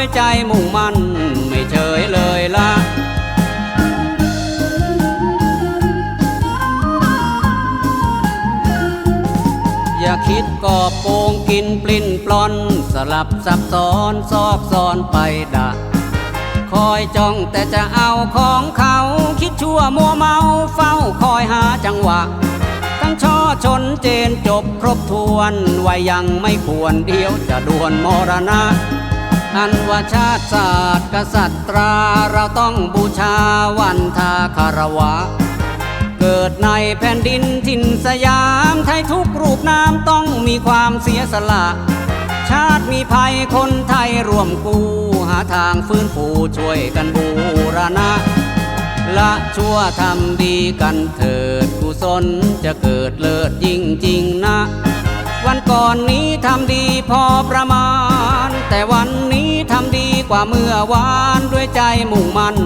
ด้วยใจมุ่งมั่นไม่เฉยเลยละอย่าคิดกอบโกงกินปลิ้นปลอน สลับซับซ้อนซอกซ้อนไปดะคอยจ้องแต่จะเอาของเขา คิดชั่วมัวเมาเฝ้าคอยหาจังหวะ ทั้งช่อชนเจนจบครบทวนไว่ายังไม่ควรเดียวจะด่วนมรณะ อันว่าชาติศาสตร์กษัตรา เราต้องบูชาวันทาคารวะ เกิดในแผ่นดินถิ่นสยาม ไทยทุกรูปนามต้องมีความเสียสละ ชาติมีภัยคนไทยร่วมกู้หาทางฟื้นฟูช่วยกันบูรณะ ละชั่วทำดีกันเถิดกุศลจะเกิดเลิศยิ่งจริงนะ วันก่อนนี้ทำดีพอประมาณ กว่าเมื่อวานด้วยใจมุ่งมั่น